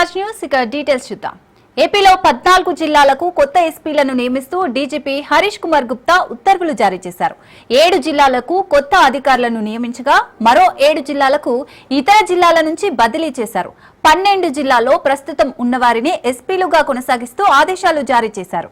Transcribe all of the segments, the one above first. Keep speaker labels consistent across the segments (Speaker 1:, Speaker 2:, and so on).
Speaker 1: Raj news ఇక details చూద్దాం. ఏపీలో పద్నాలుగు జిల్లాలకు కొత్త ఎస్పీలను నియమిస్తూ డీజీపీ హరీష్ కుమార్ గుప్తా ఉత్తర్వులు జారీ చేశారు. ఏడు జిల్లాలకు కొత్త అధికారులను నియమించగా మరో ఏడు జిల్లాలకు ఇతర జిల్లాల నుంచి బదిలీ చేశారు. పన్నెండు జిల్లాల్లో ప్రస్తుతం ఉన్నవారిని ఎస్పీలుగా కొనసాగిస్తూ ఆదేశాలు జారీ చేశారు.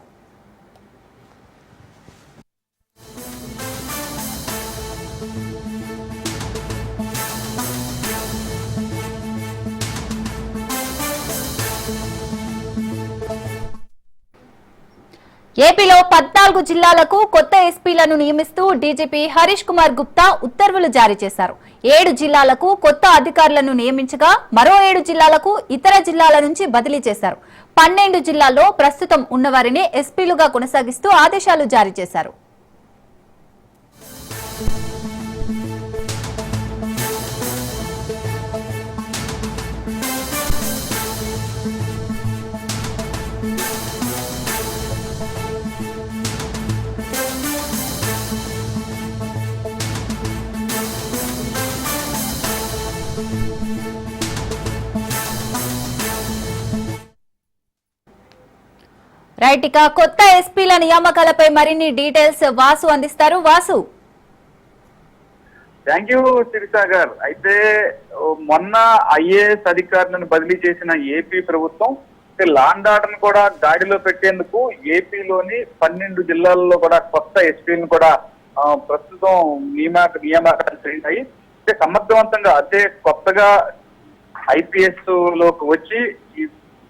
Speaker 1: ఏపీలో పద్నాలుగు జిల్లాలకు కొత్త ఎస్పీలను నియమిస్తూ డీజీపీ హరీష్ కుమార్ గుప్తా ఉత్తర్వులు జారీ చేశారు. ఏడు జిల్లాలకు కొత్త అధికారులను నియమించగా మరో ఏడు జిల్లాలకు ఇతర జిల్లాల నుంచి బదిలీ చేశారు. పన్నెండు జిల్లాల్లో ప్రస్తుతం ఉన్నవారిని ఎస్పీలుగా కొనసాగిస్తూ ఆదేశాలు జారీ చేశారు. రైట్ ఇక కొత్త ఎస్పీల నియామకాలపై మరిన్ని డీటెయిల్స్ వాసు అందిస్తారు. వాసు.
Speaker 2: థ్యాంక్ యూ సిరిసాగర్ అయితే మొన్న ఐఏఎస్ అధికారులను బదిలీ చేసిన ఏపీ ప్రభుత్వం లాండ్ ఆర్డర్ కూడా గాడిలో పెట్టేందుకు ఏపీలోని పన్నెండు జిల్లాల్లో కూడా కొత్త ఎస్పీలను కూడా ప్రస్తుతం నియామక నియామకాలు చేశాయి. అంటే సమర్థవంతంగా అంటే కొత్తగా ఐపీఎస్లోకి వచ్చి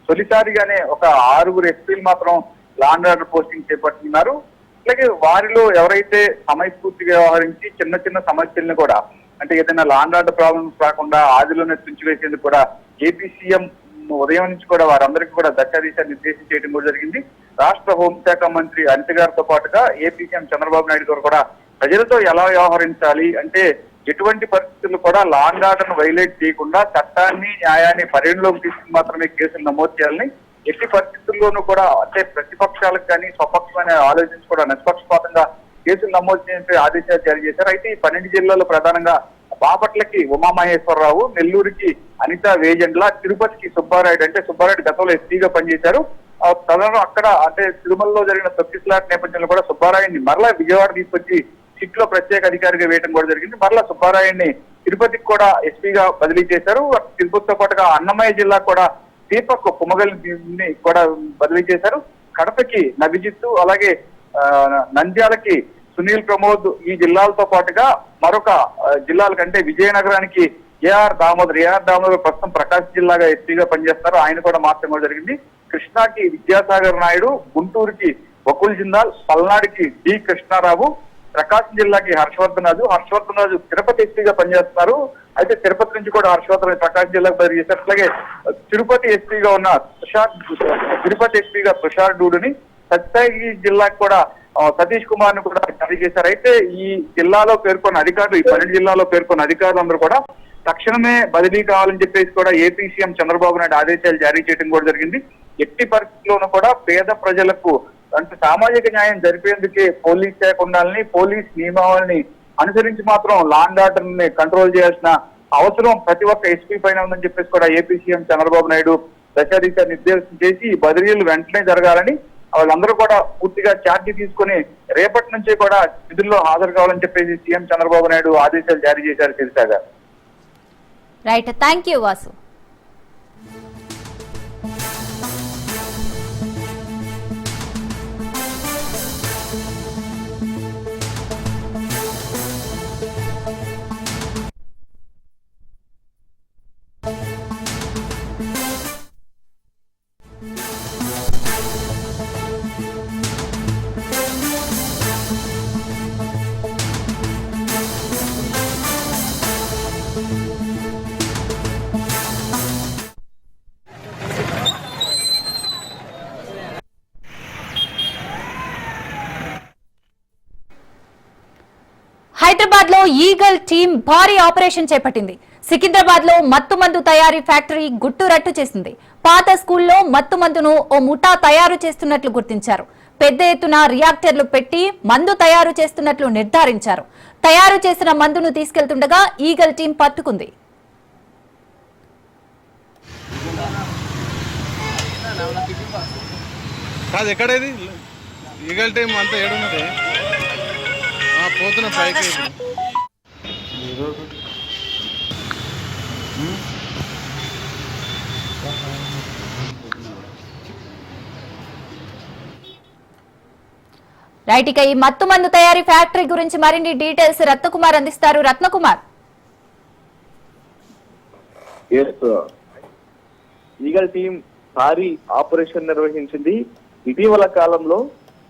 Speaker 2: తొలిసారిగానే ఒక ఆరుగురు ఎస్పీలు మాత్రం లాండ్ ఆర్డర్ పోస్టింగ్ చేపట్టుకున్నారు అలాగే వారిలో ఎవరైతే సమయస్ఫూర్తిగా వ్యవహరించి చిన్న చిన్న సమస్యలను కూడా అంటే ఏదైనా లాండ్ ఆర్డర్ ప్రాబ్లమ్స్ రాకుండా ఆదిలోనే తుంచివేసేందుకు కూడా ఏపీ సీఎం ఉదయం నుంచి కూడా వారందరికీ కూడా దశాదిశ నిర్దేశం చేయడం కూడా జరిగింది. రాష్ట్ర హోంశాఖ మంత్రి అనిత గారితో పాటుగా ఏపీ సీఎం చంద్రబాబు నాయుడు గారు కూడా ప్రజలతో ఎలా వ్యవహరించాలి అంటే ఎటువంటి పరిస్థితులు కూడా లాంగ్ ఆర్డర్ వైలేట్ చేయకుండా చట్టాన్ని న్యాయాన్ని పరిగణలోకి తీసుకుని మాత్రమే కేసులు నమోదు చేయాలని ఎట్టి పరిస్థితుల్లోనూ కూడా అంటే ప్రతిపక్షాలకు కానీ స్వపక్షమైన ఆలోచించి కూడా నిష్పక్షపాతంగా కేసులు నమోదు చేసే ఆదేశాలు జారీ చేశారు. అయితే ఈ పన్నెండు జిల్లాల్లో ప్రధానంగా బాపట్లకి ఉమామహేశ్వరరావు నెల్లూరుకి అనిత వేజెండ్ల తిరుపతికి సుబ్బారాయుడు అంటే సుబ్బారాయుడు గతంలో ఎస్పీగా పనిచేశారు. ఆ అక్కడ అంటే తిరుమలలో జరిగిన తొక్కిస్లాట్ నేపథ్యంలో కూడా సుబ్బారాయుడిని మరలా విజయవాడ తీసుకొచ్చి సిట్లో ప్రత్యేక అధికారిగా వేయడం కూడా జరిగింది. మరలా సుబ్బారాయుడిని తిరుపతికి కూడా ఎస్పీగా బదిలీ చేశారు. తిరుపతితో పాటుగా అన్నమయ్య జిల్లా కూడా దీపక్ కుమగల్ని కూడా బదిలీ చేశారు. కడపకి నభిజిత్తు అలాగే నంద్యాలకి సునీల్ ప్రమోద్ ఈ జిల్లాలతో పాటుగా మరొక జిల్లాల కంటే విజయనగరానికి A R Damodar A R Damodar ప్రస్తుతం ప్రకాశ్ జిల్లాగా ఎస్పీగా పనిచేస్తారు ఆయన కూడా మార్చడం కూడా జరిగింది. కృష్ణాకి విద్యాసాగర్ నాయుడు గుంటూరుకి బకుల్ జిందాల్ పల్నాడుకి డి కృష్ణారావు ప్రకాశం జిల్లాకి హర్షవర్ధన్ రాజు. హర్షవర్ధన్ రాజు తిరుపతి ఎస్పీగా పనిచేస్తున్నారు. అయితే తిరుపతి నుంచి కూడా హర్షవర్ధన్ ప్రకాశం జిల్లాకు బదిలీ చేశారు. అలాగే తిరుపతి ఎస్పీగా ఉన్న తుషార్ తిరుపతి ఎస్పీగా తుషార్ డూడుని సత్యసాయి జిల్లాకు కూడా సతీష్ కుమార్ను కూడా జారీ చేశారు. అయితే ఈ జిల్లాలో పేర్కొన్న అధికారులు ఈ పన్నెండు జిల్లాలో పేర్కొన్న అధికారులందరూ కూడా తక్షణమే బదిలీ కావాలని చెప్పేసి కూడా ఏపీ సీఎం చంద్రబాబు నాయుడు ఆదేశాలు జారీ చేయడం కూడా జరిగింది. ఎట్టి పరిస్థితుల్లోనూ కూడా పేద ప్రజలకు అంటే సామాజిక న్యాయం జరిపేందుకే పోలీస్ శాఖ ఉండాలని పోలీస్ నియమావళిని అనుసరించి మాత్రం లాండ్ ఆర్డర్ని కంట్రోల్ చేయాల్సిన అవసరం ప్రతి ఒక్క ఎస్పీ పైన ఉందని చెప్పేసి కూడా ఏపీ సీఎం చంద్రబాబు నాయుడు దశాదిశ నిర్దేశం చేసి ఈ బదిలీలు వెంటనే జరగాలని వాళ్ళందరూ కూడా పూర్తిగా ఛార్జీ తీసుకుని రేపటి నుంచే కూడా విధుల్లో హాజరు కావాలని చెప్పేసి సీఎం చంద్రబాబు నాయుడు ఆదేశాలు జారీ చేశారు తెలిసాగా.
Speaker 1: Right thank you Vasu Eagle team భారీ ఆపరేషన్ చేపట్టింది. సికింద్రాబాద్లో మత్తుమందు తయారీ ఫ్యాక్టరీ గుట్టు రట్టు చేసింది. పాత స్కూల్లో మత్తుమందును ఓ ముఠా తయారు చేస్తున్నట్లు గుర్తించారు. పెద్ద ఎత్తున రియాక్టర్లు పెట్టి మందు తయారు చేస్తున్నట్లు నిర్ధారించారు. తయారు చేసిన మందును తీసుకెళ్తుండగా ఈగల్ టీం పట్టుకుంది.
Speaker 3: కాదు ఈగల్ టీం అంతా ఏడున్నది. పోతున్న పైకి.
Speaker 1: రైట్ ఇక ఈ మత్తు మందు తయారీ ఫ్యాక్టరీ గురించి మరిన్ని డీటెయిల్స్ రత్నకుమార్ అందిస్తారు. రత్నకుమార్.
Speaker 4: ఈగల్ టీం భారీ ఆపరేషన్ నిర్వహించింది. ఇటీవల కాలంలో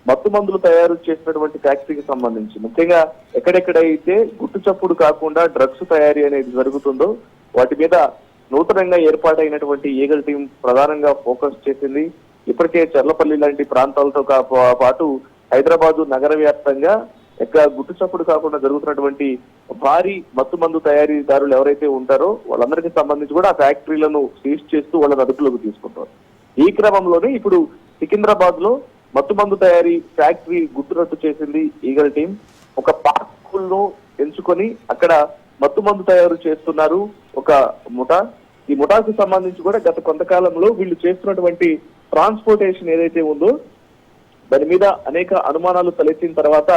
Speaker 4: మత్తు మందులు తయారు చేసినటువంటి ఫ్యాక్టరీకి సంబంధించి. ముఖ్యంగా ఎక్కడెక్కడైతే గుట్టు చప్పుడు కాకుండా డ్రగ్స్ తయారీ అనేది జరుగుతుందో వాటి మీద నూతనంగా ఏర్పాటైనటువంటి ఈగల్ టీం ప్రధానంగా ఫోకస్ చేసింది. ఇప్పటికే చర్లపల్లి లాంటి ప్రాంతాలతో పాటు హైదరాబాదు నగర వ్యాప్తంగా ఎక్కడ గుట్టు చప్పుడు కాకుండా జరుగుతున్నటువంటి భారీ మత్తు మందు తయారీదారులు ఎవరైతే ఉంటారో వాళ్ళందరికీ సంబంధించి కూడా ఆ ఫ్యాక్టరీలను సీజ్ చేస్తూ వాళ్ళని అదుపులోకి తీసుకుంటారు. ఈ క్రమంలోనే ఇప్పుడు సికింద్రాబాద్లో మత్తుమందు తయారీ ఫ్యాక్టరీ గుర్తురట్టు చేసింది ఈగల్ టీం ఒక పార్క్ను ఎంచుకొని అక్కడ మత్తు మందు తయారు చేస్తున్నారు ఒక ముఠా. ఈ ముఠాకు సంబంధించి కూడా గత కొంతకాలంలో వీళ్ళు చేస్తున్నటువంటి ట్రాన్స్పోర్టేషన్ ఏదైతే ఉందో దాని మీద అనేక అనుమానాలు తలెత్తిన తర్వాత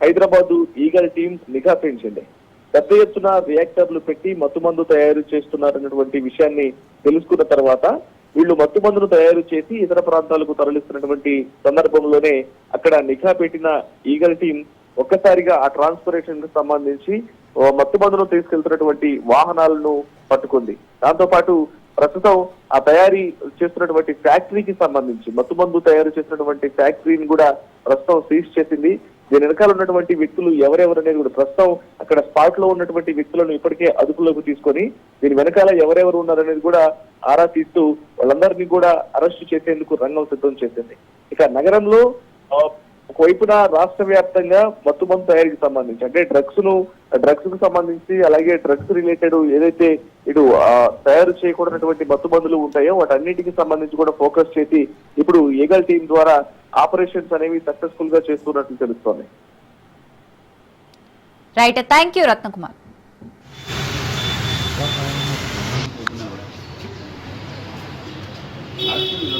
Speaker 4: హైదరాబాద్ ఈగల్ టీం నిఘా పెంచింది. పెద్ద ఎత్తున రియాక్టర్లు పెట్టి మత్తుమందు తయారు చేస్తున్నారన్నటువంటి విషయాన్ని తెలుసుకున్న తర్వాత వీళ్ళు మత్తుమందును తయారు చేసి ఇతర ప్రాంతాలకు తరలిస్తున్నటువంటి సందర్భంలోనే అక్కడ నిఘా పెట్టిన ఈగల్ టీం ఒక్కసారిగా ఆ ట్రాన్స్పరేషన్కు సంబంధించి ఓ మత్తుమందును తీసుకెళ్తున్నటువంటి వాహనాలను పట్టుకుంది. దాంతో పాటు ప్రస్తుతం ఆ తయారీ చేస్తున్నటువంటి ఫ్యాక్టరీకి సంబంధించి మత్తుమందు తయారు చేసినటువంటి ఫ్యాక్టరీని కూడా ప్రస్తుతం సీజ్ చేసింది. దీని వెనకాల ఉన్నటువంటి వ్యక్తులు ఎవరెవరు అనేది కూడా ప్రస్తుతం అక్కడ స్పాట్లో ఉన్నటువంటి వ్యక్తులను ఇప్పటికే అదుపులోకి తీసుకొని దీని వెనకాల ఎవరెవరు ఉన్నారనేది కూడా ఆరా తీస్తూ వాళ్ళందరినీ కూడా అరెస్ట్ చేసేందుకు రంగం సిద్ధం చేసింది. ఇక నగరంలో ఒకవైపున రాష్ట్ర వ్యాప్తంగా మత్తు మందు తయారీకి సంబంధించి అంటే డ్రగ్స్ను డ్రగ్స్కు సంబంధించి అలాగే డ్రగ్స్ రిలేటెడ్ ఏదైతే ఇటు తయారు చేయకూడనటువంటి మత్తు మందులు ఉంటాయో వాటన్నిటికి సంబంధించి కూడా ఫోకస్ చేసి ఇప్పుడు ఈగల్ టీం ద్వారా ఆపరేషన్స్ అనేవి సక్సెస్ఫుల్గా చేస్తున్నట్లు తెలుస్తోంది.
Speaker 1: Right thank you Ratnakumar urea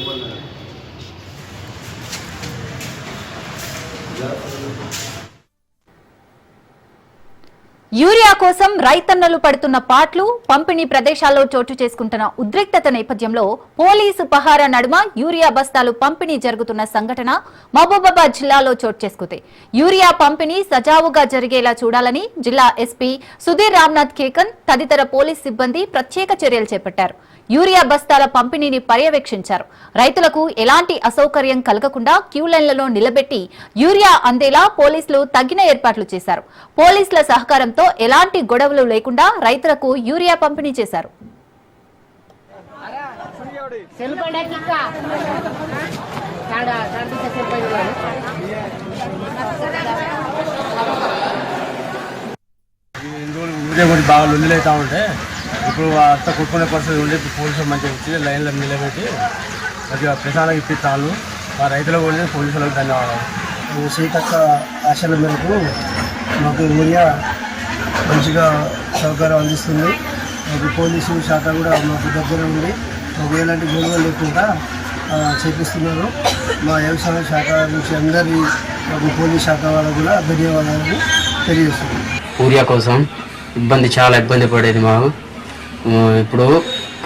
Speaker 1: కోసం రైతన్నలు పడుతున్న పాట్లు పంపిణీ ప్రదేశాల్లో చోటు చేసుకుంటున్న ఉద్రిక్తత నేపథ్యంలో పోలీసు పహారా నడుమ యూరియా బస్తాలు పంపిణీ జరుగుతున్న సంఘటన మహబూబాబాద్ జిల్లాలో చోటు చేసుకుంది. యూరియా పంపిణీ సజావుగా జరిగేలా చూడాలని జిల్లా ఎస్పీ సుధీర్ రామ్నాథ్ కేకన్ తదితర పోలీస్ సిబ్బంది ప్రత్యేక చర్యలు చేపట్టారు. యూరియా బస్తాల పంపిణీని పర్యవేక్షించారు. రైతులకు ఎలాంటి అసౌకర్యం కలగకుండా క్యూ లైన్లలో నిలబెట్టి యూరియా అందేలా పోలీసులు తగిన ఏర్పాట్లు చేశారు. పోలీసుల సహకారంతో ఎలా ఎలాంటి గొడవలు లేకుండా రైతులకు యూరియా పంపిణీ చేశారు.
Speaker 5: కాడా
Speaker 6: బాగా ఉంటే ఇప్పుడు అంతా కొట్టుకునే పరిస్థితి ఉండి ఇప్పుడు పోలీసులు మంచిగా వచ్చి లైన్లో నిలబెట్టి మంచిగా ప్రశాంతంగా ఇప్పిస్తాను మా రైతులకు కూడా పోలీసులకు ధన్యవాదాలు.
Speaker 7: సీతక్క ఆశల మేరకు మాకు యూరియా మంచిగా సౌకర్యం అందిస్తుంది. మాకు పోలీసు శాఖ కూడా మాకు దగ్గర ఉంది. మాకు ఎలాంటి గొడవలు లేకుండా చేపిస్తున్నారు. మా వ్యవసాయ శాఖ నుంచి అందరి మాకు పోలీస్ శాఖ వాళ్ళకు కూడా ధన్యవాదాలు తెలియజేస్తున్నాం.
Speaker 8: యూరియా కోసం ఇబ్బంది చాలా ఇబ్బంది పడేది మాకు. ఇప్పుడు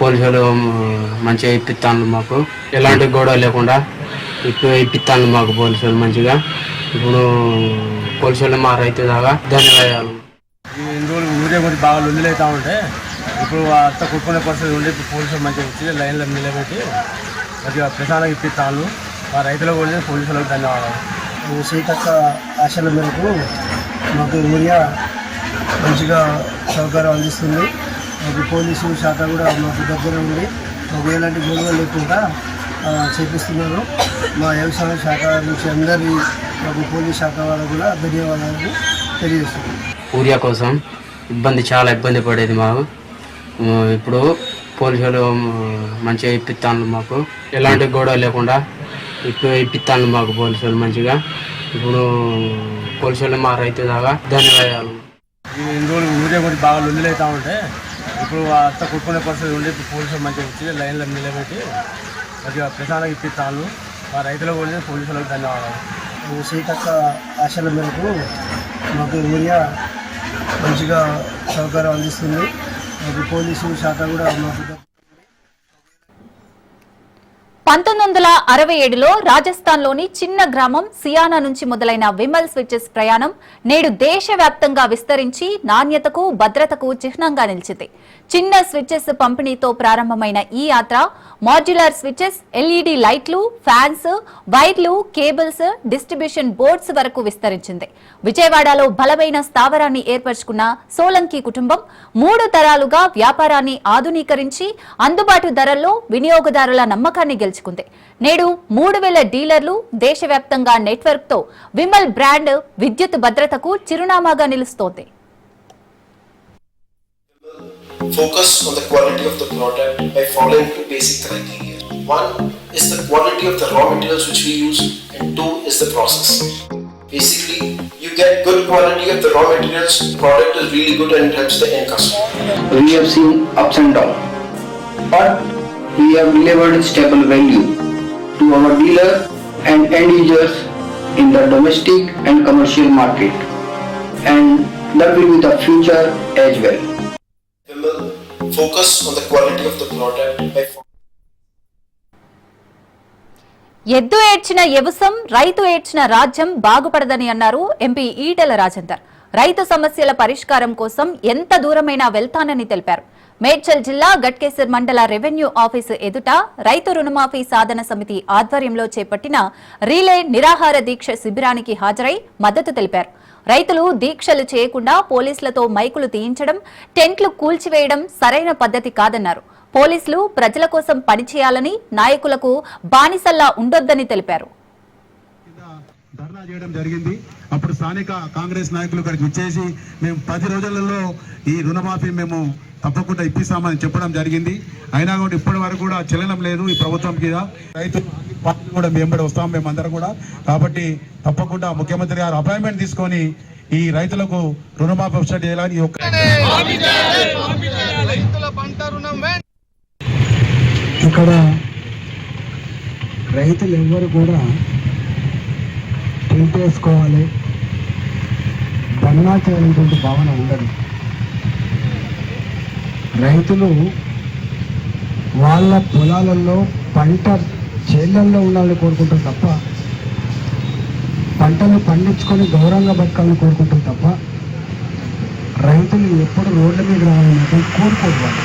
Speaker 8: పోలీసులు మంచిగా ఇప్పిస్తాను మాకు. ఎలాంటి గొడవ లేకుండా ఇప్పుడు ఇప్పిస్తాను మాకు పోలీసులు మంచిగా. ఇప్పుడు పోలీసులు మా రైతు దాకా ధన్యవాదాలు.
Speaker 6: ఇన్ని ఊరే గురించి బాగా లొల్లిలు ఉంటే ఇప్పుడు అంత కొట్టుకునే పరిస్థితి ఉండి ఇప్పుడు పోలీసులు మంచిగా వచ్చి లైన్లో నిలబెట్టి మంచిగా ప్రశాంతంగా ఇప్పిస్తాను మా రైతులకు కూడా పోలీసులకు ధన్యవాదాలు.
Speaker 7: సీతక్క ఆశల మేరకు మాకు యూరియా మంచిగా సౌకర్యం అందిస్తుంది. మాకు పోలీసు శాఖ కూడా మాకు దగ్గర ఉంది. మాకు ఎలాంటి గొడవలు లేకుండా చేపిస్తున్నారు. మా వ్యవసాయ శాఖ నుంచి అందరి మాకు పోలీస్ శాఖ వాళ్ళకు కూడా ధన్యవాదాలు తెలియజేస్తున్నాం.
Speaker 8: యూరియా కోసం. ఇబ్బంది చాలా ఇబ్బంది పడేది మాకు. ఇప్పుడు పోలీసులు మంచిగా ఇప్పిస్తాను మాకు. ఎలాంటి గొడవ లేకుండా ఇప్పుడు ఇప్పిస్తాను మాకు పోలీసులు మంచిగా. ఇప్పుడు పోలీసులు మా రైతు దాకా ధన్యవాదాలు.
Speaker 6: ఇన్ని రోజులు ఊరే కొద్ది బాగా లొల్లిలు అవుతా ఉంటే ఇప్పుడు అంతా కొట్టుకునే పరిస్థితి ఉండి ఇప్పుడు పోలీసులు మంచిగా వచ్చి లైన్లో నిలబెట్టి మంచిగా ప్రశాంతంగా ఇప్పిస్తాను మా రైతులకు కూడా పోలీసులకు ధన్యవాదాలు.
Speaker 9: సీతక్క ఆశల మేరకు మాకు ఏరియా మంచిగా సహకారం అందిస్తుంది. మాకు పోలీసు శాఖ కూడా మాకు
Speaker 1: పంతొమ్మిది వందల అరవై ఏడులో రాజస్థాన్లోని చిన్న గ్రామం సియానా నుంచి మొదలైన విమల్ స్విచెస్ ప్రయాణం నేడు దేశవ్యాప్తంగా విస్తరించి నాణ్యతకు భద్రతకు చిహ్నంగా నిలిచింది. చిన్న స్విచ్చెస్ పంపిణీతో ప్రారంభమైన ఈ యాత్ర మాడ్యులర్ స్విచెస్ ఎల్ఈడి లైట్లు ఫ్యాన్స్ వైర్లు కేబుల్స్ డిస్ట్రిబ్యూషన్ బోర్డ్స్ వరకు విస్తరించింది. విజయవాడలో బలమైన స్థావరాన్ని ఏర్పరచుకున్న సోలంకి కుటుంబం మూడు తరాలుగా వ్యాపారాన్ని ఆధునీకరించి అందుబాటు ధరల్లో వినియోగదారుల నమ్మకాన్ని గెలుచుకుంది. నేడు మూడు వేల డీలర్లు దేశవ్యాప్తంగా నెట్వర్క్తో విమల్ బ్రాండ్ విద్యుత్ భద్రతకు చిరునామాగా నిలుస్తోంది.
Speaker 10: Focus on the quality of the product by following two basic criteria. One is the quality of the raw materials which we use, and two is the process. Basically, you get good quality of the raw materials, product is really good and helps the end customer.
Speaker 11: we have seen ups and downs, but we have delivered stable value to our dealer and end users in the domestic and commercial market, and that will be the future as well.
Speaker 10: Will focus on the quality of the product by
Speaker 1: ఎద్దు ఏడ్చిన వ్యవసం రైతు ఏడ్చిన రాజ్యం బాగుపడదని అన్నారు MP Etela Rajender. రైతు సమస్యల పరిష్కారం కోసం ఎంత దూరమైనా వెళ్తానని తెలిపారు. మేడ్చల్ జిల్లా గట్కేసర్ మండల రెవెన్యూ ఆఫీసు ఎదుట రైతు రుణమాఫీ సాధన సమితి ఆధ్వర్యంలో చేపట్టిన రీలే నిరాహార దీక్ష శిబిరానికి హాజరై మద్దతు తెలిపారు. రైతులు దీక్షలు చేయకుండా పోలీసులతో మైకులు తీయించడం టెంట్లు కూల్చివేయడం సరైన పద్ధతి కాదన్నారు. పోలీసులు ప్రజల కోసం పనిచేయాలని నాయకులకు బానిసల్లా ఉండొద్దని తెలిపారు.
Speaker 12: ధర్నా చేయడం జరిగింది. అప్పుడు స్థానిక కాంగ్రెస్ నాయకులు ఇక్కడికి ఇచ్చేసి మేము పది రోజులలో ఈ రుణమాఫీ మేము తప్పకుండా ఇప్పిస్తామని చెప్పడం జరిగింది. అయినా కూడా ఇప్పటి వరకు కూడా చలనం లేదు ఈ ప్రభుత్వం మీద. రైతు పార్టీ కూడా మేము కూడా వస్తాం మేమందరం కూడా. కాబట్టి తప్పకుండా ముఖ్యమంత్రి గారు అపాయింట్మెంట్ తీసుకొని ఈ రైతులకు రుణమాఫీ వచ్చేట్టు చేయాలని ఒక్క
Speaker 9: ఇక్కడ రైతులు ఎవ్వరు కూడా టెంట్ ధన్నా ధర్నా చేయాలనేటువంటి భావన ఉండదు. రైతులు వాళ్ళ పొలాలలో పంట చేళ్ళల్లో ఉండాలని కోరుకుంటారు తప్ప పంటలు పండించుకొని గౌరవంగా బతకాలని కోరుకుంటారు తప్ప రైతులు ఎప్పుడు రోడ్ల మీద రావాలని కోరుకోరు వాళ్ళు.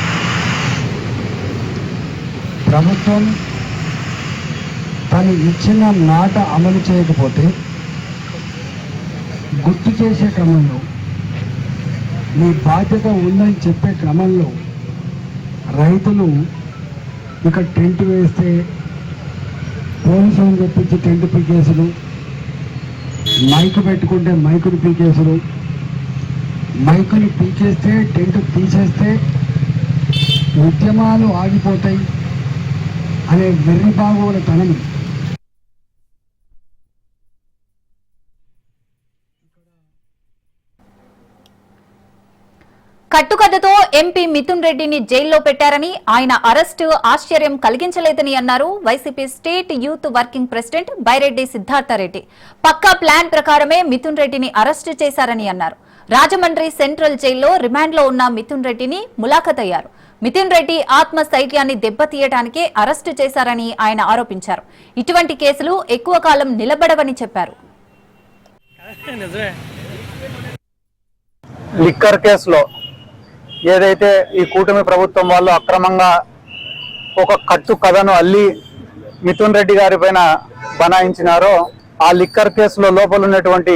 Speaker 9: ప్రభుత్వం తను ఇచ్చిన మాట అమలు చేయకపోతే గుర్తు చేసే క్రమంలో మీ బాధ్యత ఉందని చెప్పే క్రమంలో రైతులు ఇక టెంట్ వేస్తే పోలీసులను తెప్పించి టెంట్ పీకేసులు మైకు పెట్టుకుంటే మైకుని పీకేసులు మైకుని పీకేస్తే టెంట్ తీసేస్తే ఉద్యమాలు ఆగిపోతాయి అనే వెర్రిబాగోల తనని
Speaker 1: కట్టుకథతో ఎంపీ మిథున్ రెడ్డిని జైల్లో పెట్టారని ఆయన అరెస్టు ఆశ్చర్యం కలిగించలేదని అన్నారు. YCP state youth working president Byreddy Siddhartha Reddy. పక్కా ప్లాన్ ప్రకారమే మిథున్ రెడ్డిని అరెస్టు చేశారని అన్నారు. రాజమండ్రి సెంట్రల్ జైల్లో రిమాండ్లో ఉన్న మిథున్ రెడ్డిని ములాఖతయ్యారు. మిథున్ రెడ్డి ఆత్మస్థైర్యాన్ని దెబ్బతీయడానికే అరెస్టు చేశారని ఆయన ఆరోపించారు. ఇటువంటి కేసులు ఎక్కువ కాలం నిలబడవని చెప్పారు.
Speaker 13: లిక్కర్ కేసులో ఏదైతే ఈ కూటమి ప్రభుత్వం వాళ్ళు అక్రమంగా ఒక కట్టు కథను అల్లి మిథున్ రెడ్డి గారి పైన బనాయించినారో ఆ లిక్కర్ కేసులో లోపల ఉన్నటువంటి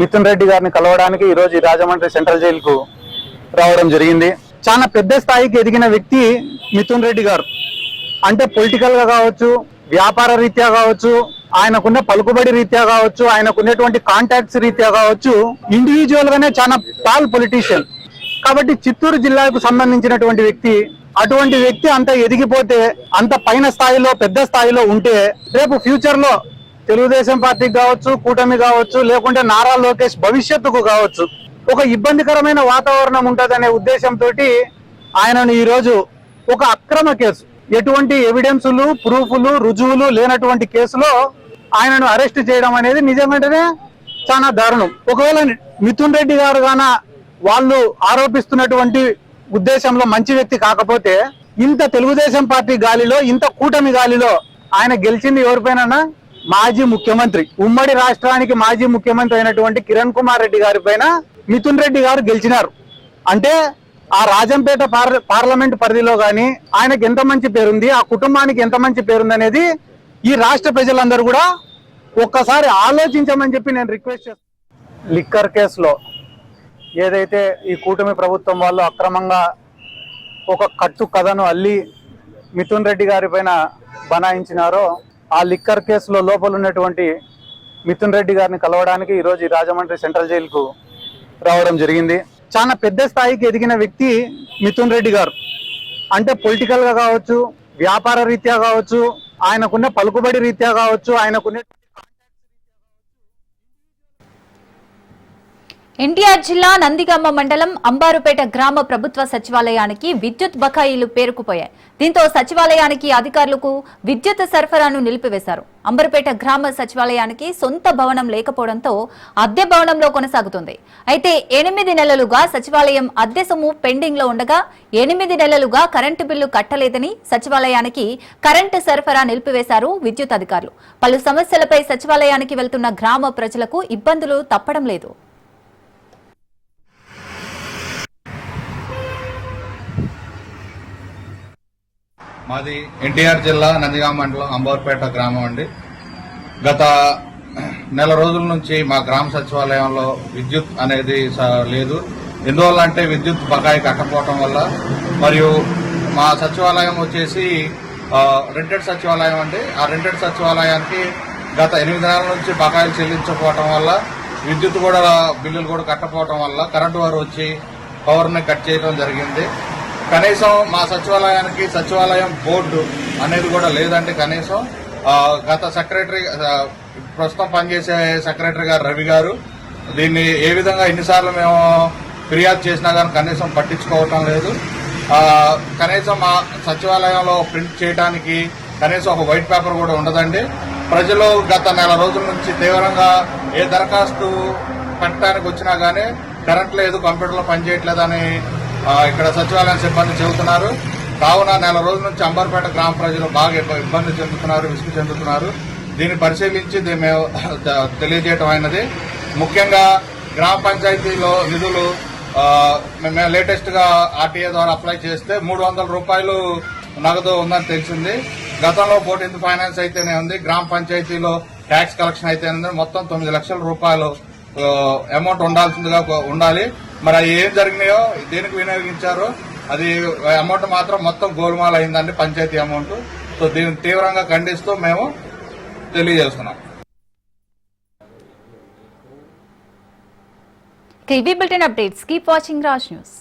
Speaker 13: మిథున్ రెడ్డి గారిని కలవడానికి ఈరోజు ఈ రాజమండ్రి సెంట్రల్ జైలుకు రావడం జరిగింది. చాలా పెద్ద స్థాయికి ఎదిగిన వ్యక్తి మిథున్ రెడ్డి గారు. అంటే పొలిటికల్గా కావచ్చు వ్యాపార రీత్యా కావచ్చు ఆయనకున్న పలుకుబడి రీత్యా కావచ్చు ఆయనకున్నటువంటి కాంటాక్ట్స్ రీత్యా కావచ్చు ఇండివిజువల్ గానే చాలా టాల్ పొలిటీషియన్ కాబట్టి చిత్తూరు జిల్లాకు సంబంధించినటువంటి వ్యక్తి అటువంటి వ్యక్తి అంత ఎదిగిపోతే అంత పైన స్థాయిలో పెద్ద స్థాయిలో ఉంటే రేపు ఫ్యూచర్లో తెలుగుదేశం పార్టీకి కావచ్చు కూటమి కావచ్చు లేకుంటే నారా లోకేష్ భవిష్యత్తుకు కావచ్చు ఒక ఇబ్బందికరమైన వాతావరణం ఉంటదనే ఉద్దేశంతో ఆయనను ఈ రోజు ఒక అక్రమ కేసు ఎటువంటి ఎవిడెన్సులు ప్రూఫ్లు రుజువులు లేనటువంటి కేసులో ఆయనను అరెస్ట్ చేయడం అనేది నిజంగానే చాలా దారుణం. ఒకవేళ మిథున్ రెడ్డి గారు గాన వాళ్ళు ఆరోపిస్తున్నటువంటి ఉద్దేశంలో మంచి వ్యక్తి కాకపోతే ఇంత తెలుగుదేశం పార్టీ గాలిలో ఇంత కూటమి గాలిలో ఆయన గెలిచింది ఎవరిపైన మాజీ ముఖ్యమంత్రి ఉమ్మడి రాష్ట్రానికి మాజీ ముఖ్యమంత్రి అయినటువంటి కిరణ్ కుమార్ రెడ్డి గారి పైన మిథున్ రెడ్డి గారు గెలిచినారు. అంటే ఆ రాజంపేట పార్- పార్లమెంట్ పరిధిలో గాని ఆయనకి ఎంత మంచి పేరుంది ఆ కుటుంబానికి ఎంత మంచి పేరుంది అనేది ఈ రాష్ట్ర ప్రజలందరూ కూడా ఒక్కసారి ఆలోచించమని చెప్పి నేను రిక్వెస్ట్ చేస్తాను లిక్కర్ కేసులో ఏదైతే ఈ కూటమి ప్రభుత్వం వాళ్ళు అక్రమంగా ఒక కట్టు కథను అల్లి మిథున్ రెడ్డి గారి పైన బనాయించినారో ఆ లిక్కర్ కేసులో లోపల ఉన్నటువంటి మిథున్ రెడ్డి గారిని కలవడానికి ఈరోజు ఈ రాజమండ్రి సెంట్రల్ జైలుకు రావడం జరిగింది. చాలా పెద్ద స్థాయికి ఎదిగిన వ్యక్తి మిథున్ రెడ్డి గారు. అంటే పొలిటికల్గా కావచ్చు వ్యాపార రీత్యా కావచ్చు ఆయనకున్న పలుకుబడి రీత్యా కావచ్చు ఆయనకున్న
Speaker 1: ఎన్టీఆర్ జిల్లా నందిగామ మండలం అంబారుపేట గ్రామ ప్రభుత్వ సచివాలయానికి విద్యుత్ బకాయిలు పేరుకుపోయాయి. దీంతో సచివాలయానికి అధికారులకు విద్యుత్ సరఫరాను నిలిపివేశారు. అంబరుపేట గ్రామ సచివాలయానికి సొంత భవనం లేకపోవడంతో అద్దె భవనంలో కొనసాగుతుంది. అయితే ఎనిమిది నెలలుగా సచివాలయం అద్దె సొమ్ము పెండింగ్లో ఉండగా ఎనిమిది నెలలుగా కరెంటు బిల్లు కట్టలేదని సచివాలయానికి కరెంటు సరఫరా నిలిపివేశారు విద్యుత్ అధికారులు. పలు సమస్యలపై సచివాలయానికి వెళ్తున్న గ్రామ ప్రజలకు ఇబ్బందులు తప్పడం లేదు.
Speaker 14: మాది ఎన్టీఆర్ జిల్లా నందిగామ మండలం అంబర్పేట గ్రామం అండి. గత నెల రోజుల నుంచి మా గ్రామ సచివాలయంలో విద్యుత్ అనేది స- లేదు. ఎందువల్ల అంటే విద్యుత్ బకాయి కట్టకపోవటం వల్ల మరియు మా సచివాలయం వచ్చేసి రెంటెడ్ సచివాలయం అండి. ఆ రెంటెడ్ సచివాలయానికి గత ఎనిమిది నెలల నుంచి బకాయిలు చెల్లించకపోవటం వల్ల విద్యుత్ కూడా బిల్లులు కూడా కట్టకపోవటం వల్ల కరెంటు వారు వచ్చి పవర్ని కట్ చేయడం జరిగింది. కనీసం మా సచివాలయానికి సచివాలయం బోర్డు అనేది కూడా లేదండి. కనీసం గత సెక్రటరీ ప్రస్తుతం పనిచేసే సెక్రటరీ గారు రవి గారు దీన్ని ఏ విధంగా ఎన్నిసార్లు మేము ఫిర్యాదు చేసినా కానీ కనీసం పట్టించుకోవటం లేదు. కనీసం మా సచివాలయంలో ప్రింట్ చేయడానికి కనీసం ఒక వైట్ పేపర్ కూడా ఉండదండి. ప్రజలు గత నెల రోజుల నుంచి తీవ్రంగా ఏ దరఖాస్తు పెట్టడానికి వచ్చినా కానీ కరెంట్ లేదు కంప్యూటర్లో పనిచేయట్లేదని ఇక్కడ సచివాలయం సిబ్బంది చెబుతున్నారు. కావున నెల రోజుల నుంచి అంబర్పేట గ్రామ ప్రజలు బాగా ఇబ్బంది చెందుతున్నారు విసుగు చెందుతున్నారు. దీన్ని పరిశీలించి మేము తెలియజేయటం అయినది. ముఖ్యంగా గ్రామ పంచాయతీలో నిధులు మేము లేటెస్ట్గా ఆర్టీఏ ద్వారా అప్లై చేస్తే మూడు వందల రూపాయలు నగదు ఉందని తెలిసింది. గతంలో బోటింది ఫైనాన్స్ అయితేనే ఉంది. గ్రామ పంచాయతీలో ట్యాక్స్ కలెక్షన్ అయితే ఉంది. మొత్తం తొమ్మిది లక్షల రూపాయలు అమౌంట్ ఉండాల్సిందిగా ఉండాలి. మరి అవి ఏం జరిగినాయో దేనికి వినియోగించారో అది అమౌంట్ మాత్రం మొత్తం గోల్మాల్ అయిందండి పంచాయతీ అమౌంట్ సో దీన్ని తీవ్రంగా ఖండిస్తూ మేము తెలియజేస్తున్నాం.
Speaker 1: ఇక ఇవి bulletin updates. Keep watching Raj news.